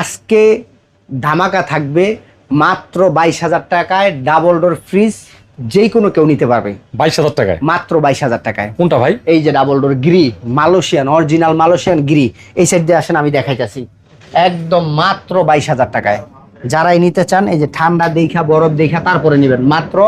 আজকে ধামাকা থাকবে মাত্র বাইশ হাজার টাকায় ডাবল ডোর ফ্রিজ যে কোনো কেউ নিতে পারবে। বাইশ হাজার টাকায়? মাত্র বাইশ হাজার টাকায়। কোনটা ভাই? এই যে double door Gree Malaysian original Malaysian Gree এই সাইড দিয়ে আসেন আমি দেখাইতেছি। একদম মাত্র বাইশ হাজার টাকায়। যারাই নিতে চান এই যে ঠান্ডা দেখা বরফ দেখা তারপরে নেবেন। মাত্র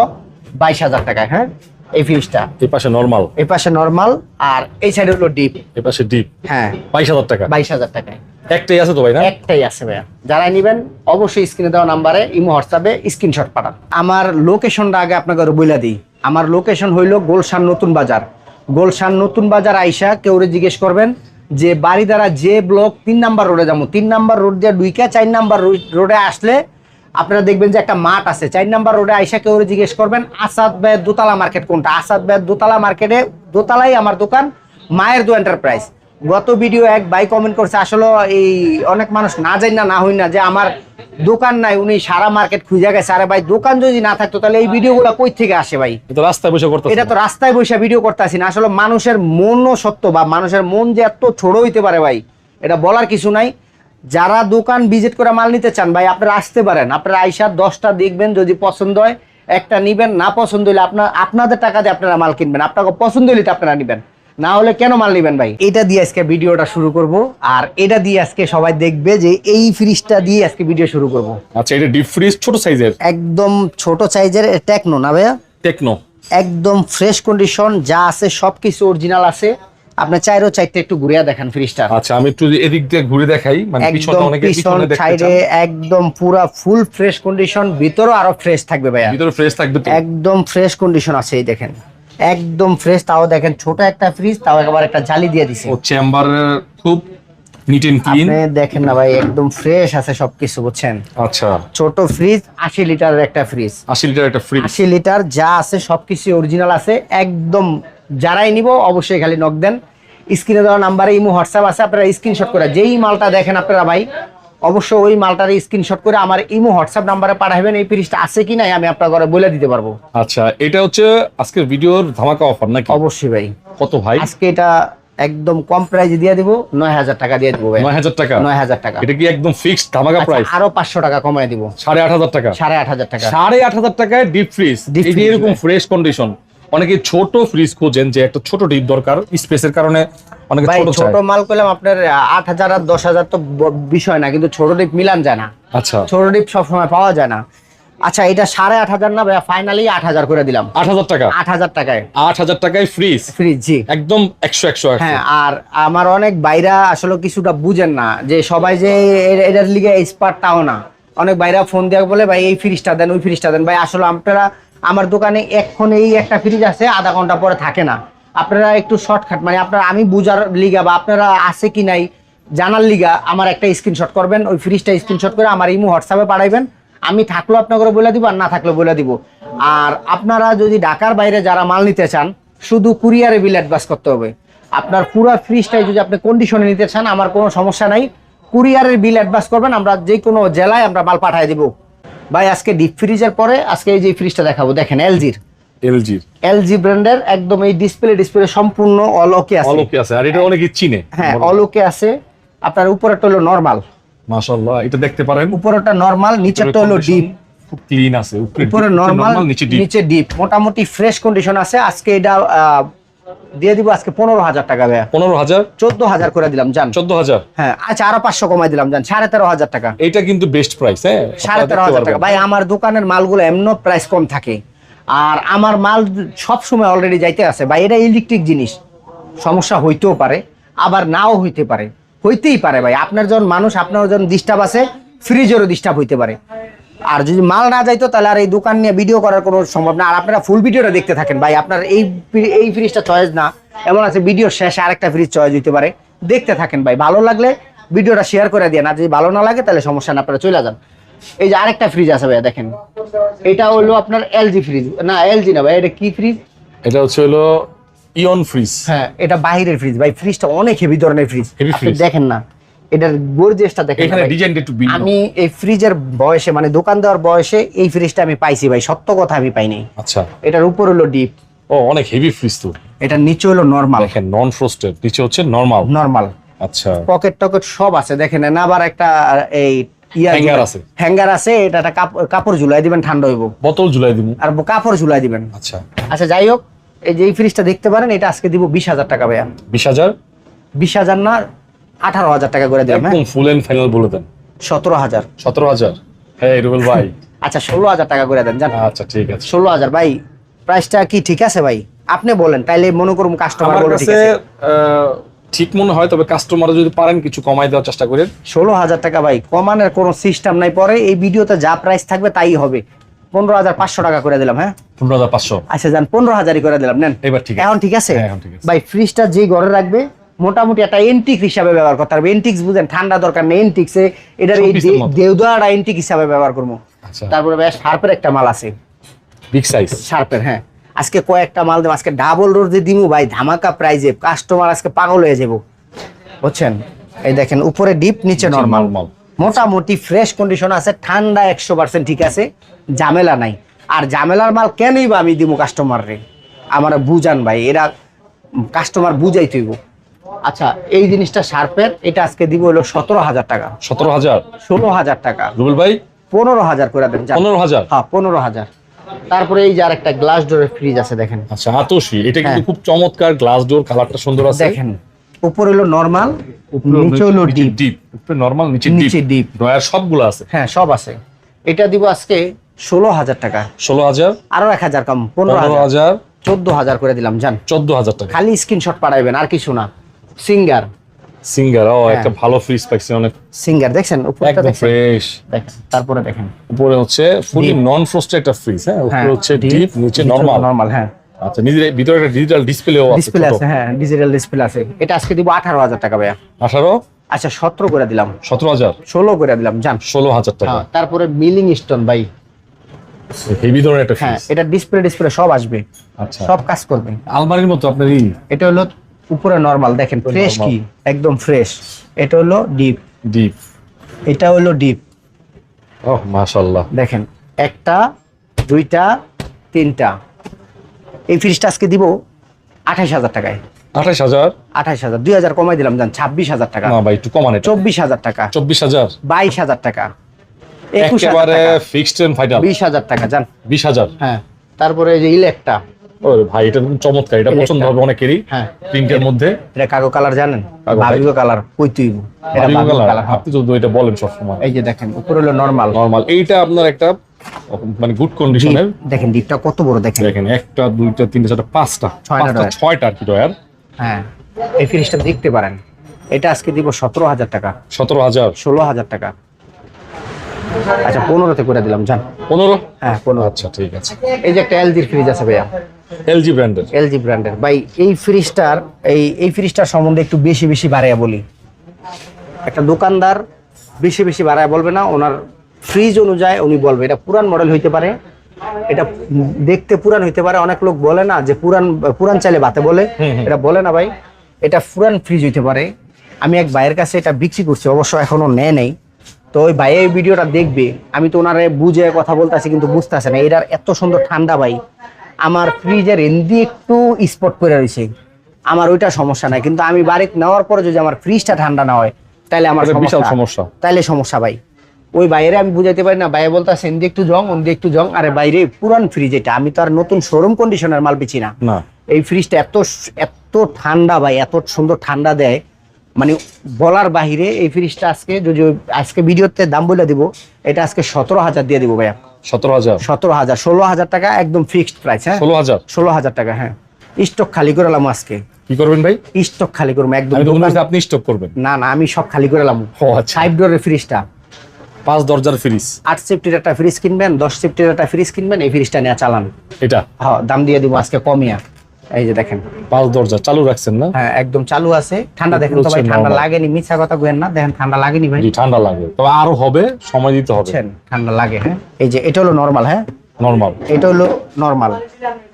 বাইশ হাজার টাকায় হ্যাঁ? এই ফ্রিজটা এই পাশে নর্মাল এই পাশে নর্মাল আর এই সাইডে হলো ডিপ এই পাশে ডিপ হ্যাঁ। বাইশ হাজার টাকা। বাইশ হাজার টাকায়। একটাই আছে তো ভাই না? একটাই আছে ভাইয়া। যারাই নেবেন অবশ্যই স্ক্রিনে দেওয়া নাম্বারে ইমো হোয়াটসঅ্যাপে স্ক্রিনশট পাঠান। আমার লোকেশনটা আগে আপনাকে বইলা দিই। আমার লোকেশন হইল গোলশান নতুন বাজার। গোলশান নতুন বাজার আইসা কেউরে জিজ্ঞেস করবেন যে বাড়ি দ্বারা যে ব্লক তিন নাম্বার রোডে যাব তিন নাম্বার রোড দিয়ে দুইকা চার নাম্বার রোডে আসলে আপনারা দেখবেন যে একটা মাঠ আছে। চার নাম্বার রোডে আইসা কেউ জিজ্ঞেস করবেন আসাদ ভাইয়ের দোতলা মার্কেট কোনটা? আসাদ ভাইয়ের দোতলা মার্কেটে দোতলাই আমার দোকান মায়ের দো এন্টারপ্রাইজ গত ভিডিও এক ভাই কমেন্ট করছে আসলে এই অনেক মানুষ না যাই না না হই না যে আমার দোকান নাই উনি সারা মার্কেট খুঁজে গেছে। আরে ভাই দোকান যদি না থাকতো তাহলে এই ভিডিওগুলো কই থেকে আসে ভাই? রাস্তায় বসে করতে এটা তো রাস্তায় বসে ভিডিও করতে আসি না। আসলে মানুষের মনও সত্য বা মানুষের মন যে এত ছোট হইতে পারে ভাই এটা বলার কিছু নাই। যারা দোকান ভিজিট করে মাল নিতে চান ভাই আপনারা আসতে পারেন। আপনারা আইসা দশটা দেখবেন যদি পছন্দ হয় একটা নিবেন না পছন্দ হলে আপনার আপনাদের টাকা দিয়ে আপনারা মাল কিনবেন। আপনাকে পছন্দ হলে তো আপনারা নিবেন। না হলে কেন মাল নিবেন ভাই? এটা দিয়ে আজকে ভিডিওটা শুরু করব আর এটা দিয়ে আজকে সবাই দেখবে যে এই ফ্রিজটা দিয়ে আজকে ভিডিও শুরু করব। আচ্ছা এটা ডিপ ফ্রিজ ছোট সাইজের একদম ছোট সাইজের টেকনো না ভাইয়া? টেকনো একদম ফ্রেশ কন্ডিশন যা আছে সবকিছু অরিজিনাল আছে। আপনি চাইরো চাইতে একটু ঘুরিয়া দেখেন ফ্রিজটা। আচ্ছা আমি একটু এদিক দিয়ে ঘুরে দেখাই মানে পিছনে অনেকে পিছনে দেখতে সাইডে একদম পুরা ফুল ফ্রেশ কন্ডিশন ভিতরও আরও ফ্রেশ থাকবে ভাইয়া। ভিতরে ফ্রেশ থাকবে তো? একদম ফ্রেশ কন্ডিশন আছে এই দেখেন। একদম ফ্রেশ তাও দেখেন ছোট একটা ফ্রিজ তাও একবার একটা জালি দিয়ে দিছে। ও চেম্বারের খুব নিট এন্ড ক্লিন আপনি দেখেন না ভাই একদম ফ্রেশ আছে সবকিছু বুঝছেন? আচ্ছা। ছোট ফ্রিজ আশি লিটারের একটা ফ্রিজ আশি লিটার একটা ফ্রিজ আশি লিটার যা আছে সবকিছু অরিজিনাল আছে একদম যারাই নিব অবশ্যই খালি নক দেন। স্ক্রিনে দেওয়া নাম্বারে ইমো হোয়াটসঅ্যাপ আছে আপনারা স্ক্রিনশট করে যেই মালটা দেখেন আপনারা ভাই অবশ্যই ওই মালটার স্ক্রিনশট করে আমার ইমো হোয়াটসঅ্যাপ নাম্বারে পাঠাবেন এই ফ্রিজটা আছে কি নাই আমি আপনার ঘরে বলে দিতে পারব। আচ্ছা এটা হচ্ছে আজকের ভিডিওর ধামাকা অফার নাকি? অবশ্যই ভাই। কত ভাই? আজকে এটা একদম কম প্রাইজে দিয়ে দিব নয় হাজার টাকা দিয়ে দিব ভাই। নয় হাজার টাকা? নয় হাজার টাকা। এটা কি একদম ফিক্সড ধামাকা আচ্ছা, প্রাইস আরও পাঁচশো টাকা কমায় দিব। সাড়ে আট হাজার টাকা? সাড়ে আট হাজার টাকা। সাড়ে আট হাজার টাকায় ডিপ ফ্রিজ এরকম ফ্রেশ কন্ডিশন অনেকে ছোট ফ্রিজ খোঁজেন যে একটা ছোট ডিপ দরকার স্পেসের কারণে অনেকে ছোট ছোট মাল করলাম আপনার আট হাজার আর দশ হাজার তো বিষয় না কিন্তু ছোট ডিপ মিলান যায় না। আচ্ছা। ছোট ডিপ সবসময় পাওয়া যায় না। আচ্ছা এটা সাড়ে আট হাজার না ফাইনালি আট হাজার করে দিলাম। আট হাজার টাকা? আট হাজার টাকায়। আট হাজার টাকায় ফ্রিজ ফ্রিজ জি। একদম একশো একশো। হ্যাঁ আর আমার অনেক বাইরা আসলে কিছুটা বুঝেন না যে সবাই যে এটার লিগে এক্সপার্ট তাও না। অনেক বাইরা ফোন দিয়ে বলে ভাই এই ফ্রিজটা দেন ওই ফ্রিজটা দেন। ভাই আসলে আপনারা আমার দোকানে এখন এই একটা ফ্রিজ আছে, আধা ঘণ্টা পরে থাকে না। আপনারা একটু শর্টকাট মানে আপনারা আমি বুঝার লিগা বা আপনারা আছে কি নাই জানার লিগা আমার একটা স্ক্রিনশট করবেন, ওই ফ্রিজটা স্ক্রিনশট করে আমার ইমো হোয়াটসঅ্যাপে পাঠাইবেন। আমি থাকলেও আপনাকে বলে দিব, আর না থাকলেও বলে দিব। আর আপনারা যদি ঢাকার বাইরে যারা মাল নিতে চান, শুধু কুরিয়ারে বিল অ্যাডভান্স করতে হবে। আপনার পুরো ফ্রিজটাই যদি আপনি কন্ডিশনে নিতে চান, আমার কোনো সমস্যা নাই। কুরিয়ারের বিল অ্যাডভান্স করবেন, আমরা যে কোনো জেলায় আমরা মাল পাঠিয়ে দিব। ভাই আজকে ডিপ ফ্রিজের পরে আজকে এই যে ফ্রিজটা দেখাবো দেখেন এলজির এলজির এলজি ব্র্যান্ডের একদম এই ডিসপ্লে ডিসপ্লে সম্পূর্ণ অল ওকে আছে। অলোকে আছে আর এটা অনেকে চিনে। হ্যাঁ অল ওকে আছে। আপনার উপরেরটা হলো নর্মাল মাশাআল্লাহ এটা দেখতে পারেন। উপরেরটা নর্মাল নিচেরটা হলো ডিপ খুব ক্লিন আছে উপরে নর্মাল নিচে ডিপ নিচে ডিপ মোটামুটি ফ্রেশ কন্ডিশন আছে। আজকে এটা দিয়ে দিব আজকে পনেরো হাজার টাকা ভাইয়া। পনেরো হাজার? চোদ্দ হাজার করে দিলাম জান। চোদ্দ হাজার? হ্যাঁ আচ্ছা আরও পাঁচশো কমাই দিলাম জান। সাড়ে তেরো হাজার টাকা। এইটা কিন্তু বেস্ট প্রাইস হ্যাঁ? সাড়ে তেরো হাজার টাকা। ভাই আমার দোকানের মালগুলো এমন প্রাইস কম থাকে। আর আমার মাল সব সময় অলরেডি যাইতে আছে। ভাই এটা ইলেকট্রিক জিনিস। সমস্যা হইতেও পারে আবার নাও হইতে পারে। হইতেই পারে ভাই। আপনার যখন মানুষ আপনার যখন ডিস্টার্ব আছে ফ্রিজেরও ডিস্টার্ব হইতে পারে। আর যদি মাল না যাইতো তাহলে আর এই দোকান নিয়ে ভিডিও করার কোনো সম্ভব না। আর আপনারা ফুল ভিডিওটা দেখতে থাকেন। ভাই আপনার এই এই ফ্রিজটা চয়েস না। এমন আছে ভিডিও শেষে আরেকটা ফ্রিজ চয়েস হইতে পারে। দেখতে থাকেন ভাই। ভালো লাগলে ভিডিওটা শেয়ার করে দিয়ে না যদি ভালো না লাগে তাহলে সমস্যা না আপনারা চলে যান। এই যে আরেকটা ফ্রিজ আছে ভাই দেখেন। এটা হলো আপনার এলজি ফ্রিজ না এলজি না ভাই এটা কি ফ্রিজ এটা হচ্ছে হলো ইয়ন ফ্রিজ হ্যাঁ এটা বাইরের ফ্রিজ ভাই ফ্রিজটা অনেক হেভি ধরনের ফ্রিজ দেখেন না। এটার গর্জেসটা দেখেন এখানে ডিজাইনটা একটু ভিন্ন আমি এই ফ্রিজের বয়সে মানে দোকান দেওয়ার বয়সে এই ফ্রিজটা আমি পাইছি ভাই সত্য কথা আমি পাইনি আচ্ছা। এটার উপর হলো ডিপ ও অনেক হেভি ফ্রিজ তো। এটার নিচে হলো নর্মাল দেখেন নন ফ্রস্টেড নিচে হচ্ছে নরমাল নর্মাল আচ্ছা। পকেট টকেট সব আছে দেখেন না আবার একটা এই Hanger আছে। হ্যাঙ্গার আছে এটা একটা কাপ- কাপড় ঝুলাই দিবেন ঠান্ডা হইব। বোতল ঝুলাই দিব। আর কাপড় ঝুলাই দিবেন। আচ্ছা। আচ্ছা যাই হোক এই যে এই ফ্রিজটা দেখতে পারেন এটা আজকে দিব বিশ হাজার টাকা ভাইয়া। বিশ হাজার? বিশ হাজার না আঠারো হাজার টাকা করে দিলাম হ্যাঁ? একদম ফুল এন্ড ফাইনাল বলে দেন। সতেরো হাজার। সতেরো হাজার? হ্যাঁ রুবেল ভাই। আচ্ছা ষোলো হাজার টাকা করে দেন জান আচ্ছা ঠিক আছে। ষোলো হাজার ভাই প্রাইসটা কি ঠিক আছে ভাই? আপনি বলেন তাইলে মনে করুন কাস্টমার বলে ঠিক আছে। ঠিক মনে হয় তবে কাস্টমার যদি পারেন কিছু কমাই দেওয়ার চেষ্টা করেন। ষোলো হাজার টাকা ভাই কমানোর কোনো সিস্টেম নাই। পরে এই ভিডিওতে যা প্রাইস থাকবে তাই হবে। পনেরো হাজার পাঁচশো টাকা করে দিলাম হ্যাঁ? পনেরো হাজার পাঁচশো। আচ্ছা যান পনেরো হাজারই করে দিলাম নেন। এবার ঠিক আছে। এখন ঠিক আছে? হ্যাঁ, এখন ঠিক আছে। ভাই ফ্রিজটা যে ঘরে রাখবে মোটামুটি একটা এন্টিক হিসাবে ব্যবহার করতে হবে এন্টিক্স বুঝেন ঠান্ডা দরকার নেই এন্টিক্সে এটার এই এর এন্টিক হিসাবে ব্যবহার করব। আচ্ছা। তারপরে শার্পের একটা মাল আছে। বিগ সাইজ শার্পের হ্যাঁ। আজকে কয়েকটা মাল দেবো আজকে ডাবল রোড দিয়ে দিমু ভাই ধামাকা প্রাইজে কাস্টমার আজকে পাগল হয়ে যাব। বুঝছেন? এই দেখেন উপরে ডিপ নিচে নরমাল মাল মোটামুটি ফ্রেশ কন্ডিশন আছে ঠান্ডা একশো পার্সেন্ট ঠিক আছে ঝামেলা নাই। আর ঝামেলার মাল কেনই বা আমি দিব কাস্টমার রে? আমার বুঝান ভাই এরা কাস্টমার বুঝাই তুইব আচ্ছা এই জিনিসটা শার্পের এটা আজকে দিব হলো সতেরো হাজার টাকা। সতেরো হাজার? ষোলো হাজার টাকা। রুবেল ভাই? পনেরো হাজার করে দেন পনেরো হাজার? হ্যাঁ পনেরো হাজার। তারপরে এই যে আর একটা গ্লাস ডোরের ফ্রিজ আছে দেখেন। আচ্ছা আতসি এটা কিন্তু হ্যাঁ। খুব চমৎকার গ্লাস ডোর কালারটা সুন্দর আছে। দেখেন উপরে হলো নর্মাল নিচে হলো ডিপ ডিপ উপরে নরমাল নিচে ডিপ নিচে ডিপ ড্রয়ার সবগুলো আছে। হ্যাঁ সব আছে। এটা দিব আজকে ষোলো হাজার টাকা। ষোলো হাজার? আরও এক হাজার কম পনেরো হাজার। চোদ্দ হাজার করে দিলাম জান চোদ্দ হাজার টাকা। খালি স্ক্রিনশট পাঠাইবেন আর কিছু না। সিঙ্গার সিঙ্গার ও হ্যাঁ। একটা ভালো ফ্রিজ পাইছি অনেক সিঙ্গার দেখছেন? উপরটা একদম ফ্রেশ দেখেন তারপরে দেখেন। উপরে হচ্ছে ফুলি নন ফ্রস্টেড একটা ফ্রিজ হ্যাঁ? হ্যাঁ উপরে হচ্ছে ডিপ নিচে নরমাল নরমাল হ্যাঁ। আচ্ছা নিজের ভিতরে একটা ডিজিটাল ডিসপ্লেও আছে ডিসপ্লে আছে হ্যাঁ ডিজিটাল ডিসপ্লে আছে। এটা আজকে দিব আঠারো হাজার টাকা ভাইয়া। আঠারো? আচ্ছা সতেরো করে দিলাম। সতেরো হাজার? ষোলো করে দিলাম জান। ষোলো হাজার টাকা। হ্যাঁ তারপরে মিলিং স্টোন ভাই। হেভি ধরনের একটা ফ্রিজ হ্যাঁ এটা ডিসপ্লে ডিসপ্লে সব আসবে। আচ্ছা। সব কাজ করবে। আলমারির মতো আপনার এটা হলো উপরে নরমাল দেখেন ফ্রেশ কি? একদম ফ্রেশ এটা হলো ডিপ ডিপ এটা হলো ডিপ ওহ মাশাআল্লাহ। দেখেন একটা দুইটা তিনটা। এই ফ্রিজটা আজকে দিব আঠাইশ হাজার টাকায়। আঠাশ হাজার? আঠাইশ হাজার দুই হাজার কমাই দিলাম যান ছাব্বিশ হাজার টাকা। না ভাই একটু কমান এটা। চব্বিশ হাজার টাকা। চব্বিশ হাজার? বাইশ হাজার টাকা। একুশ হাজার টাকা। ফিক্সড এন্ড ফাইনাল বিশ হাজার টাকা যান বিশ হাজার? হ্যাঁ তারপরে এই যে ইলেকটা ও ভাই এটা খুব চমৎকার এটা পছন্দ হবে অনেকেরই। হ্যাঁ। প্রিন্টের মধ্যে। এটা কাগো কালার জানেন? ভাবিগো কালার। কই তুই এটা ভাবিগো কালার। হ্যাঁ। আপনি তো এটা বলেন সবসময়। এই যে দেখেন উপরে হলো নরমাল নরমাল এইটা আপনার একটা মানে গুড কন্ডিশনের দেখেন ডিপটা কত বড় দেখেন। দেখেন একটা দুইটা তিনটা চারটা পাঁচটা। ছয়টা পাঁচটা ছয়টা আর কি ডয়ার হ্যাঁ। এই ফ্রিজটা দেখতে পারেন এটা আজকে দিব সতেরো হাজার টাকা। সতেরো হাজার। ষোলো হাজার টাকা। আচ্ছা পনেরোতে করে দিলাম জান। পনেরো? হ্যাঁ পনেরো। আচ্ছা ঠিক আছে। এই যে একটা এলজির ফ্রিজ আছে ভাইয়া। এলজি ব্র্যান্ডের। এলজি ব্র্যান্ডের। ভাই এই ফ্রিজটার এই এই ফ্রিজটার সম্বন্ধে একটু বেশি বেশি বাড়াইয়া বলি। একটা দোকানদার বেশি বেশি বাড়ায় বলবে না ওনার ফ্রিজ অনুযায়ী উনি বলবে। এটা পুরান মডেল হইতে পারে এটা দেখতে পুরান হইতে পারে। অনেক লোক বলে না যে পুরান পুরান চাইলে বাতে বলে। এটা বলে না ভাই এটা পুরান ফ্রিজ হইতে পারে। আমি এক ভাইয়ের কাছে এটা বিক্রি করছি অবশ্য এখনও নেয় নেই। তো ওই ভাই এই ভিডিওটা দেখবে। আমি তো ওনারে বুঝে কথা বলতেছি কিন্তু বুঝতেছে না। এটার এত সুন্দর ঠান্ডা ভাই আমার ফ্রিজের এন্দি একটু স্পট করে রয়েছে। আমার ওইটা সমস্যা নাই কিন্তু আমি বাড়িতে নেওয়ার পরে যদি আমার ফ্রিজটা ঠান্ডা না হয় তাহলে আমার বিশাল সমস্যা। তাইলে সমস্যা ভাই। ওই বাইরে আমি বুঝাইতে পারি না বাইরে বলতে সেন্দি একটু জং ওন্দি একটু জং। আরে বাইরে পুরান ফ্রিজ এটা। আমি তো আর নতুন শোরুম কন্ডিশনের মাল না। না। এই ফ্রিজটা এত এত ঠান্ডা ভাই এত সুন্দর ঠান্ডা দেয়। মানে বলার বাহিরে এই ফ্রিজটা আজকে যদি আজকে ভিডিওতে দাম বলে দিব এটা আজকে সতেরো হাজার দিয়ে দিব ভাইয়া। সতেরো হাজার। সতেরো হাজার। ষোলো হাজার টাকা একদম ফিক্সড প্রাইস হ্যাঁ? ষোলো হাজার। ষোলো হাজার টাকা হ্যাঁ। স্টক খালি করে এলাম আজকে। কি করবেন ভাই? স্টক খালি করব একদম আপনি স্টক করবেন। না না আমি সব খালি করে এলাম। ও আচ্ছা। ফাইভ ডোরের ফ্রিজটা পাঁচ দরজার ফ্রিজ আট সেফটির একটা ফ্রিজ কিনবেন দশ সেফটির একটা ফ্রিজ কিনবেন এই ফ্রিজটা নিয়ে চালান। এটা? হ্যাঁ দাম দিয়ে দিব আজকে কমিয়া এই যে দেখেন। পাঁচ দরজা চালু রাখছেন না? হ্যাঁ একদম চালু আছে। ঠান্ডা দেখেন তো ভাই ঠান্ডা লাগেনি মিথ্যা কথা কইেন না। দেখেন ঠান্ডা লাগেনি ভাই। জি ঠান্ডা লাগে। তবে আরও হবে সময় দিতে হবে। ঠান্ডা লাগে হ্যাঁ। এই যে এটা হলো নর্মাল হ্যাঁ? নরমাল এটা হলো নরমাল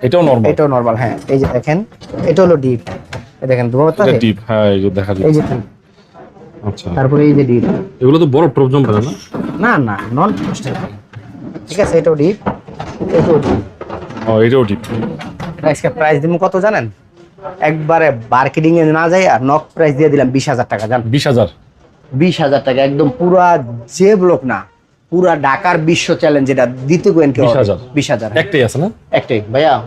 এটাও নরমাল এটাও নর্মাল হ্যাঁ। এই যে দেখেন এটা হলো ডিপ দেখেন দু এটা ডিপ হ্যাঁ এই যে দেখা এই যে আচ্ছা। তারপরে এই যে ডিপ এগুলো তো বড় প্রবলেম না? না না নন ঠিক আছে এটাও ডিপ এটাও ডিপ ও এটাও ডিপ আজকে প্রাইস দিব কত জানেন? একবারে মার্কেটিং এ না যাই আর নক প্রাইস দিয়ে দিলাম বিশ হাজার টাকা জান বিশ হাজার। বিশ হাজার টাকা একদম পুরা যে ব্লক না পুরা ঢাকার বিশ্ব চ্যালেঞ্জ এটা দিতে কেন কেউ বিশ হাজার। একটাই আছে না? একটাই। ভাইয়া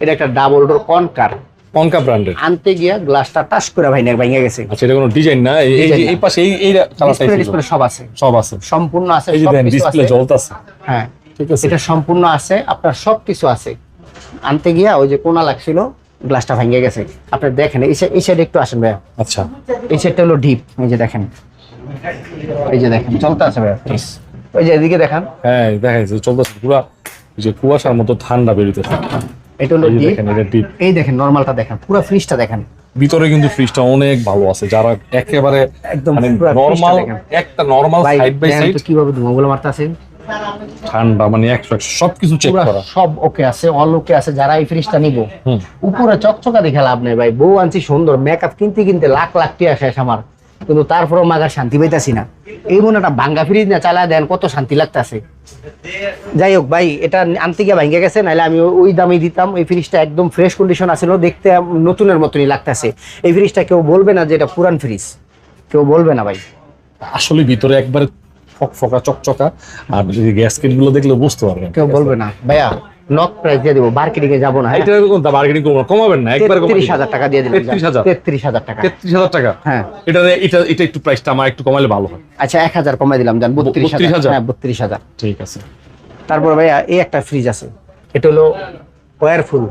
এটা একটা ডাবল ডোর কনকার পঙ্কা ব্র্যান্ডের আনতে গিয়া গ্লাসটা টাচ করে ভাই ভেঙে গেছে। আচ্ছা এটা কোনো ডিজাইন না? এই- এই পাশে এই এই ডিসপ্লে সব আছে। সব আছে। সম্পূর্ণ আছে এই ডিসপ্লে জ্বলতাছে হ্যাঁ। ঠিক আছে। এটা সম্পূর্ণ আছে আপনার সব কিছু আছে। আনতে গিয়া ওই যে কোনা লাগছিল গ্লাসটা ভেঙে গেছে। আপনি দেখেন এই সাইডে একটু আসেন ভাইয়া। আচ্ছা। এই সাইডটা হলো ডিপ এই যে দেখেন। এই যে দেখেন চলতে আছে ভাইয়া। ওই যে এদিকে দেখেন। হ্যাঁ দেখা যাচ্ছে চলতেছে পুরা যে কুয়াশার মতো ঠান্ডা বেরোতেছে। এটা হলো ডিপ দেখেন এই দেখেন নরমালটা দেখেন পুরো ফ্রিজটা দেখেন। ভিতরে কিন্তু ফ্রিজটা অনেক ভালো আছে যারা একেবারে একদম মানে নরমাল দেখেন। একটা নরমাল সাইড বাই সাইড কীভাবে ধোঁয়াগুলো মারতে আছে ঠান্ডা মানে একশো একশো সবকিছু চেক করা। সব ওকে আছে অল ওকে আছে যারা এই ফ্রিজটা নিব। উপরে চকচকা দেখে লাভ নেই ভাই বউ আনছি সুন্দর মেকআপ কিনতে কিনতে লাখ লাখ টিয়া শেষ আমার। কিন্তু তারপরেও মাগার শান্তি পাইতাছি না। এই মনে একটা ভাঙ্গা ফ্রিজ না চালায় দেন কত শান্তি লাগতাছে। যাই হোক ভাই এটা আনতে গিয়ে ভাঙ্গে গেছে নাহলে আমি ওই- ওই দামে দিতাম। এই ফ্রিজটা একদম ফ্রেশ কন্ডিশন আছিল দেখতে নতুনের মতনই লাগতেছে। এই ফ্রিজটা কেউ বলবে না যে এটা পুরান ফ্রিজ কেউ বলবে না ভাই। আসলে ভিতরে একবারে ফকফকা চকচকা আর গ্যাসকেটগুলো দেখলে বুঝতে পারবেন। কেউ বলবে না। ভাইয়া নক প্রাইস দিয়ে দেবো মার্কেটিং এ যাব না হ্যাঁ? এটা কোন বার্গেনিং করব না, কমাবেন না। একবার হাজার টাকা দিয়ে তেত্রিশ হাজার? তেত্রিশ হাজার টাকা। তেত্রিশ হাজার টাকা? হ্যাঁ। এটা এটা এটা একটু প্রাইসটা আমার একটু কমালে ভালো হয়। আচ্ছা এক হাজার কমাই দিলাম জান বত্রিশ 32,000? হাজার? হ্যাঁ বত্রিশ হাজার। ঠিক আছে। তারপর ভাইয়া এই একটা ফ্রিজ আছে। এটা হলো ওয়ারফুল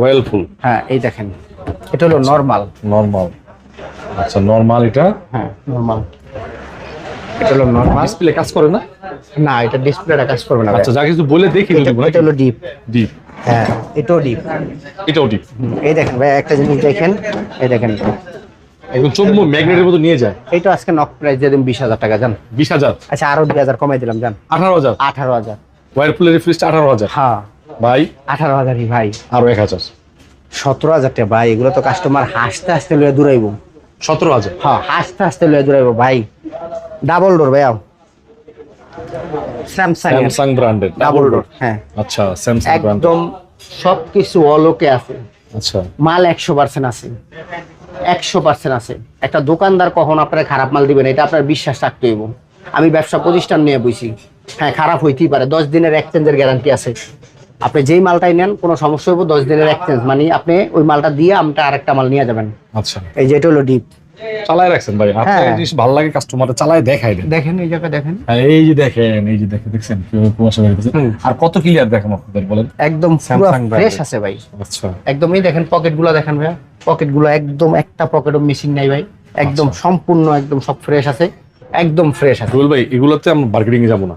ওয়েলফুল হ্যাঁ এই দেখেন। এটা হলো নর্মাল নর্মাল আচ্ছা নর্মাল এটা? হ্যাঁ নর্মাল এটা হলো নর্মাল ডিসপ্লে কাজ করে না? না এটা ডিসপ্লেটা কাজ করবে না। আচ্ছা যা কিছু বলে দেখি এটা এটা হলো ডিপ ডিপ হ্যাঁ এটাও ডিপ এটাও ডিপ এই দেখেন ভাইয়া একটা জিনিস দেখেন। এই দেখেন একদম ম্যাগনেটের মতো নিয়ে যায়। এইটা আজকে নক প্রাইস দিয়ে দিন বিশ হাজার টাকা জান। বিশ হাজার? আচ্ছা আরও দুই হাজার কমাই দিলাম জান। আঠারো হাজার? আঠারো হাজার। ফ্রিজটা আঠারো হাজার। হ্যাঁ। ভাই? আঠারো হাজারই ভাই। আরও এক হাজার। সতেরো হাজার টাকা ভাই এগুলো তো কাস্টমার হাসতে হাসতে লয়ে দূরাইবো। সতেরো হাজার। হ্যাঁ হাসতে হাসতে লয়ে দূরাইবো ভাই। ডাবল ডোর ভাইয়া। স্যামসাং স্যামসাং ব্র্যান্ডের ডাবল ডোর হ্যাঁ। আচ্ছা স্যামসাং ব্র্যান্ড একদম সবকিছু অলোকে আছে। আচ্ছা। মাল একশো পার্সেন্ট আছে। একশো পার্সেন্ট আছে। একটা দোকানদার কখন আপনার খারাপ মাল দিবেন এটা আপনার বিশ্বাস রাখতে হইব। আমি ব্যবসা প্রতিষ্ঠান নিয়ে বুঝি হ্যাঁ খারাপ হইতেই পারে। দশ দিনের এক্সচেঞ্জের গ্যারান্টি আছে। আপনি যেই মালটাই নেন কোনো সমস্যা হইব দশ দিনের এক্সচেঞ্জ মানে আপনি ওই মালটা দিয়ে আমটা আরেকটা মাল নিয়ে যাবেন। আচ্ছা। এই যে এটা হলো ডিপ চালায় রাখছেন ভাই। আপনার হ্যাঁ। এই জিনিস ভালো লাগে কাস্টমার চালায় দেখাই দেন। দেখেন এই জায়গা দেখেন। হ্যাঁ, এই যে দেখেন এই যে দেখেন দেখছেন? কুয়াশা বেরিয়েছে আর কত ক্লিয়ার দেখেন আপনাদের বলেন? একদম Samsung ফ্রেশ আছে ভাই। আচ্ছা। একদম এই দেখেন পকেটগুলো দেখেন ভাইয়া। পকেটগুলো একদম একটা পকেটও মিসিং নাই ভাই। একদম আচ্ছা। সম্পূর্ণ একদম সব ফ্রেশ আছে। একদম ফ্রেশ আছে। রুল ভাই এগুলোতে আমরা মার্কেটিং এ যাব না।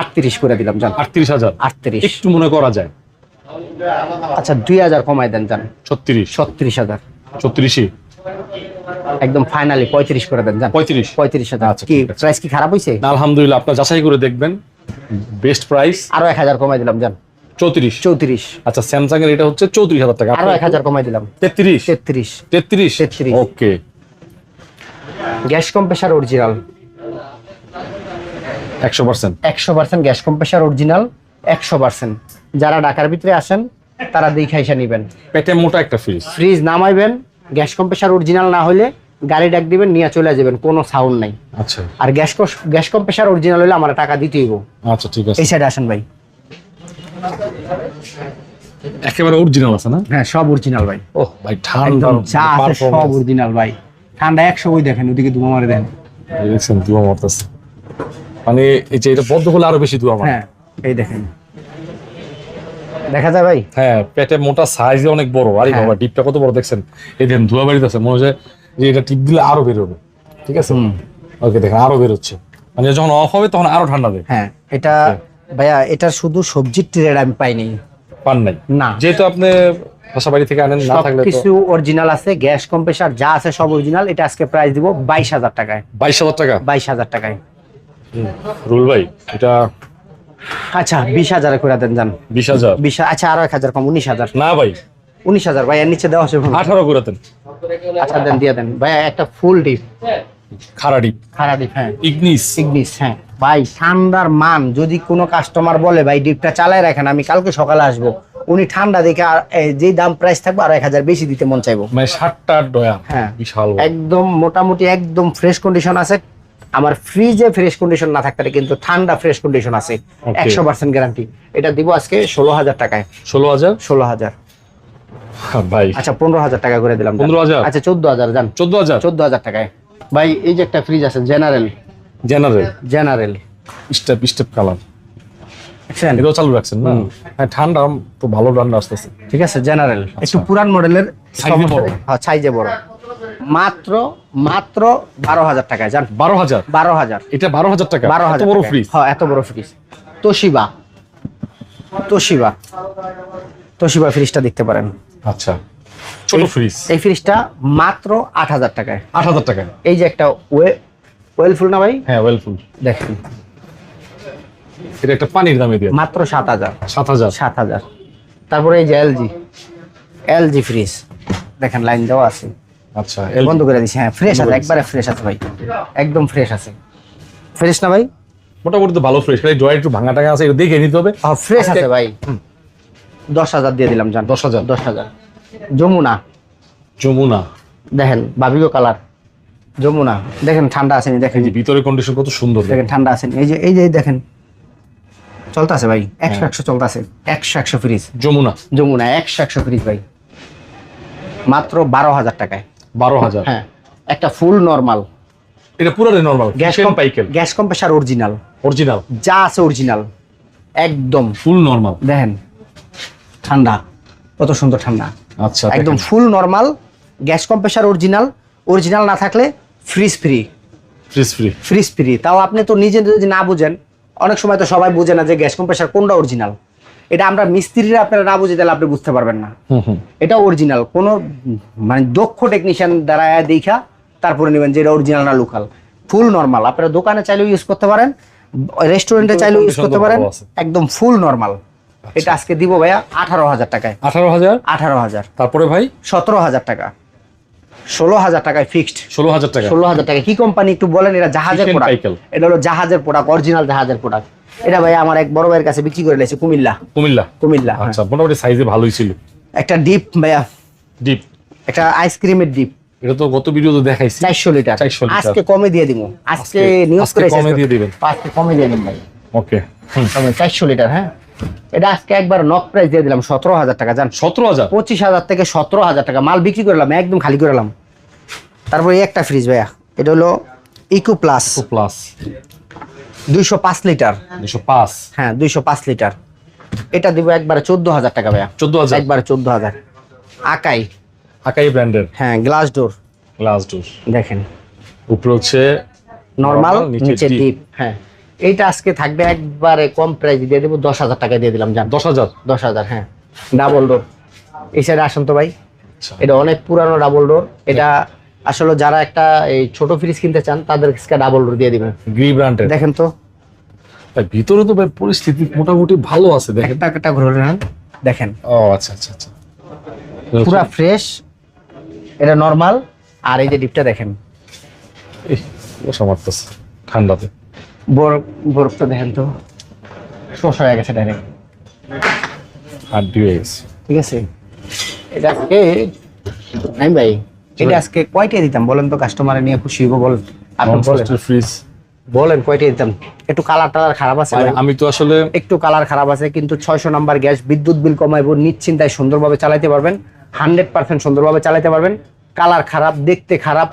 আটত্রিশ করে দিলাম জান। আটত্রিশ হাজার। আটত্রিশ। একটু মনে করা যায়। আচ্ছা দুই হাজার কমাই দেন জান। ছত্রিশ। ছত্রিশ হাজার। ছত্রিশই। একদম ফাইনালি পঁয়ত্রিশ করে দেন জান? পঁয়ত্রিশ। পঁয়ত্রিশ হাজার। আচ্ছা, কি প্রাইস কি খারাপ হয়েছে আলহামদুলিল্লাহ আপনার যাচাই করে দেখবেন। বেস্ট প্রাইস আরও এক হাজার কমাই দিলাম জান। চৌত্রিশ। চৌত্রিশ। আচ্ছা স্যামসাং এর এটা হচ্ছে চৌত্রিশ হাজার টাকা। আরও এক হাজার কমাই দিলাম। তেত্রিশ। তেত্রিশ। তেত্রিশ। 33 ওকে গ্যাস কম্প্রেসার অরিজিনাল একশো পার্সেন্ট একশো পার্সেন্ট গ্যাস কম্প্রেসার অরিজিনাল একশো পার্সেন্ট যারা ঢাকার ভিতরে আসেন তারা দেখাইসা নিবেন। পেটে মোটা একটা ফ্রিজ ফ্রিজ নামাইবেন গ্যাস কম্প্রেসার অরিজিনাল না হলে গাড়ি ডাক দিবেন নিয়ে চলে যাবেন কোনো সাউন্ড নাই। আচ্ছা। আর গ্যাস গ্যাস কম্প্রেসার অরিজিনাল হলে আমার টাকা দিতেই আচ্ছা ঠিক আছে। এই সাইডে আসেন ভাই। একেবারে অরিজিনাল আছে না? হ্যাঁ সব অরিজিনাল ভাই। ও ভাই ঠান্ডা যা আছে সব অরিজিনাল ভাই। ঠান্ডা একশো ওই দেখেন ওদিকে ধুমা মারে দেন। দেখছেন দুয়া মারতেছে। মানে এই যে এটা বদ্ধ হলে আরও বেশি দুয়া মারে। হ্যাঁ এই দেখেন। দেখা যায় ভাই? হ্যাঁ পেটে মোটা সাইজে অনেক বড়। আরে হ্যাঁ। বাবা ডিপটা কত বড় দেখছেন? এই দেখেন ধোয়া বাড়িতেছে মনে হচ্ছে যে এটা টিপ দিলে আরও বেরোবে। ঠিক আছে? ওকে দেখেন আরও বেরোচ্ছে। মানে যখন অফ হবে তখন আরও ঠান্ডা দেবে। হ্যাঁ এটা ভাইয়া এটা শুধু সবজির ট্রেড আমি পাইনি। পান নাই? না। যেহেতু আপনি বাসা বাড়ি থেকে আনেন না থাকলে কিছু অরিজিনাল আছে গ্যাস কম্প্রেসার যা আছে সব অরিজিনাল এটা আজকে প্রাইস দিব বাইশ হাজার টাকায়। বাইশ হাজার টাকা? বাইশ হাজার টাকায়। রুল ভাই এটা আচ্ছা বিশ হাজারে করে দেন যান। বিশ হাজার? বিশ আচ্ছা আরও এক হাজার কম উনিশ হাজার। না ভাই। উনিশ হাজার ভাই এর নিচে দেওয়া আছে। আঠারো করে দেন। আচ্ছা দেন দিয়ে দেন। ভাই একটা ফুল ডিপ। খারা ডিপ। খারাপ ডিপ হ্যাঁ। ইগনিস। সিগনিস হ্যাঁ। ভাই ঠান্ডার মান যদি কোনো কাস্টমার বলে ভাই ডিপটা চালায় রাখেন আমি কালকে সকালে আসব। উনি ঠান্ডা দেখে আর যেই দাম প্রাইস থাকবে আর এক হাজার বেশি দিতে মন চাইব। মানে ষাটটা ডয়া হ্যাঁ। বিশাল একদম মোটামুটি একদম ফ্রেশ কন্ডিশন আছে। আমার ফ্রিজে ফ্রেশ কন্ডিশন না থাকতে কিন্তু ঠান্ডা ফ্রেশ কন্ডিশন আছে। একশো পার্সেন্ট গ্যারান্টি এটা দিব আজকে ষোলো হাজার টাকায়। ষোলো হাজার? ষোলো হাজার। হ্যাঁ, ভাই। আচ্ছা পনেরো হাজার টাকা করে দিলাম। পনেরো হাজার? আচ্ছা চোদ্দ হাজার যান চোদ্দ হাজার? চোদ্দ হাজার টাকায়। ভাই এই যে একটা ফ্রিজ আছে general general general step step colour এটাও চালু রাখছেন না? হ্যাঁ ঠান্ডা তো ভালো ঠান্ডা আসতেছে। ঠিক আছে জেনারেল একটু পুরান মডেলের বড়। হ্যাঁ সাইজে বড়। মাত্র মাত্র বারো হাজার টাকায় যান বারো হাজার? বারো হাজার। এটা বারো হাজার টাকা? বারো হাজার বড় ফ্রিজ হ্যাঁ এত বড় ফ্রিজ তোশিবা। তোশিবা। তোশিবা ফ্রিজটা দেখতে পারেন। আচ্ছা। ছোট এই- ফ্রিজ এই ফ্রিজটা মাত্র আট হাজার টাকায়। আট হাজার টাকা এই যে একটা ওয়ে ওয়েলফুল না ভাই? হ্যাঁ ওয়েলফুল দেখেন। এটা একটা পানির দামে দিয়ে মাত্র সাত হাজার। সাত হাজার। সাত হাজার। তারপরে এই যে এলজি এলজি ফ্রিজ দেখেন লাইন দেওয়া আছে। আচ্ছা বন্ধ করে দিছি হ্যাঁ ফ্রেশ আছে একবারে ফ্রেশ আছে ভাই একদম ফ্রেশ আছে। ফ্রেশ না ভাই? মোটামুটি তো ভালো ফ্রেশ খালি ড্রয়ার একটু ভাঙা টাকা আছে দেখে নিতে হবে। ফ্রেশ আছে ভাই। দশ হাজার দিয়ে দিলাম জান। দশ হাজার? দশ হাজার। যমুনা। যমুনা। দেখেন বাবিগো কালার যমুনা। দেখেন ঠান্ডা আসেনি দেখেন। ভিতরে কন্ডিশন কত সুন্দর দেখেন। ঠান্ডা আসেনি এই যে এই যে দেখেন। চলতেছে ভাই একশো একশো চলতেছে একশো একশো ফ্রিজ যমুনা। যমুনা একশো একশো ফ্রিজ ভাই। মাত্র বারো হাজার টাকায়। বারো হাজার। হ্যাঁ একটা ফুল নর্মাল এটা পুরোটাই নর্মাল গ্যাস পাইকেল গ্যাস কম্প্রেসার অরিজিনাল অরিজিনাল যা আছে অরিজিনাল একদম। ফুল নর্মাল দেখেন ঠান্ডা। কত সুন্দর ঠান্ডা। আচ্ছা একদম full normal gas compressor original original না থাকলে fridge free fridge free fridge free তাও আপনি তো নিজে যদি না বুঝেন অনেক সময় তো সবাই বুঝে না যে গ্যাস কম্প্রেসার কোনটা অরিজিনাল এটা আমরা মিস্ত্রিরা আপনারা না বুঝে তাহলে আপনি বুঝতে পারবেন না। এটা অরিজিনাল কোনো মানে দক্ষ টেকনিশিয়ান দ্বারা দেখা তারপরে নেবেন যে এটা অরিজিনাল না লোকাল ফুল নর্মাল আপনারা দোকানে চাইলেও ইউজ করতে পারেন রেস্টুরেন্টে চাইলেও ইউজ করতে পারেন একদম ফুল নর্মাল এটা আজকে দিব ভাইয়া আঠারো হাজার টাকায়। আঠারো হাজার? আঠারো হাজার। তারপরে ভাই? সতেরো হাজার টাকা। ষোলো হাজার টাকায় ফিক্সড ষোলো হাজার টাকা। ষোলো হাজার টাকা। কি কোম্পানি একটু বলেন এটা জাহাজের প্রোডাক্ট এটা হলো জাহাজের প্রোডাক্ট অরিজিনাল জাহাজের প্রোডাক্ট এটা ভাই আমার এক বড় ভাইয়ের কাছে বিক্রি করে লেছে কুমিল্লা। কুমিল্লা? কুমিল্লা হ্যাঁ। আচ্ছা মোটামুটি সাইজে ভালোই ছিল। একটা ডিপ ভাইয়া। ডিপ? একটা আইসক্রিমের ডিপ। এটা তো গত ভিডিওতে দেখাইছি। চারশো লিটার। 400 লিটার। আজকে কমে দিয়ে দিব। আজকে নিউজ করে কমে দিয়ে দিবেন। আজকে কমে দিয়ে দিন ভাই। ওকে চারশো লিটার হ্যাঁ। এটা আজকে একবার নক প্রাইস দিয়ে দিলাম সতেরো হাজার টাকা জান। সতেরো হাজার? পঁচিশ হাজার থেকে সতেরো হাজার টাকা। মাল বিক্রি করলাম একদম খালি করলাম তারপরে এই একটা ফ্রিজ ভাইয়া। এটা হলো ইকো প্লাস প্লাস দুইশো পাঁচ লিটার। দুশো পাঁচ। হ্যাঁ দুইশো পাঁচ লিটার। এটা দিব একবারে চোদ্দ হাজার টাকা ভাইয়া। চোদ্দ হাজার? একবারে চোদ্দ হাজার। আকাই। আকাই ব্র্যান্ডের? হ্যাঁ গ্লাস ডোর গ্লাস ডোর। দেখেন। উপরে হচ্ছে নর্মাল নিচে নিচে ডিপ হ্যাঁ। এইটা আজকে থাকবে একবারে কম প্রাইস দিয়ে দেবো দশ হাজার টাকা দিয়ে দিলাম জান। দশ হাজার? দশ হাজার হ্যাঁ। ডাবল ডোর এই সাইডে আসুন তো ভাই। আচ্ছা। এটা অনেক পুরানো ডাবল ডোর এটা আসলে যারা একটা এই ছোট ফ্রিজ কিনতে চান তাদের ডাবল ডোর দিয়ে দিবেন। গ্রি ব্র্যান্ডের দেখেন তো। ভিতরে তো ভাই পরিস্থিতি মোটামুটি ভালো আছে দেখেন। একটা একটা ঘুরে নেন দেখেন। ও আচ্ছা আচ্ছা আচ্ছা। পুরা ফ্রেশ এটা নর্মাল আর এই যে ডিপটা দেখেন। এই, বসা মারতেছে ঠান্ডাতে। বরফ বরফটা দেখেন তো। শোষ হয়ে গেছে ডাইরেক্ট আর দিয়ে গেছে। ঠিক আছে? এটা আজকে নাই ভাই। এটা আজকে কয়টা দিতাম? বলেন তো কাস্টমারে নিয়ে খুশি হইব বলেন। আপনি বলেন। ফ্রিজ বলেন কয়টা দিতাম? একটু কালার টালার খারাপ আছে আমি তো আসলে একটু কালার খারাপ আছে কিন্তু ছয়শো নাম্বার গ্যাস বিদ্যুৎ বিল কমাইবো নিশ্চিন্তায় সুন্দরভাবে চালাতে পারবেন। হান্ড্রেড পার্সেন্ট সুন্দরভাবে চালাতে পারবেন। কালার খারাপ দেখতে খারাপ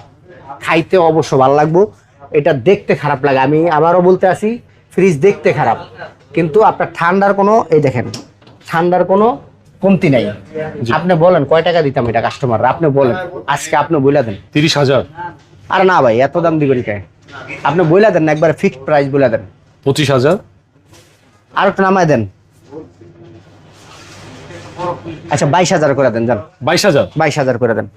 খাইতে অবশ্য ভালো লাগবো। এটা দেখতে খারাপ লাগে। আমি আবারও বলতে আসি ফ্রিজ দেখতে খারাপ। কিন্তু আপনার ঠান্ডার কোনো এই দেখেন ঠান্ডার কোনো কমতি নাই। আপনি বলেন কয় টাকা দিতাম এটা কাস্টমার আপনি বলেন আজকে আপনি বইলা দেন। তিরিশ হাজার। আর না ভাই এত দাম দিবেন কে? আপনি বইলা দেন না একবার ফিক্সড প্রাইস বলে দেন। পঁচিশ হাজার। আর একটু নামায় দেন। আচ্ছা বাইশ হাজার করে দেন যান। বাইশ হাজার। বাইশ হাজার করে দেন।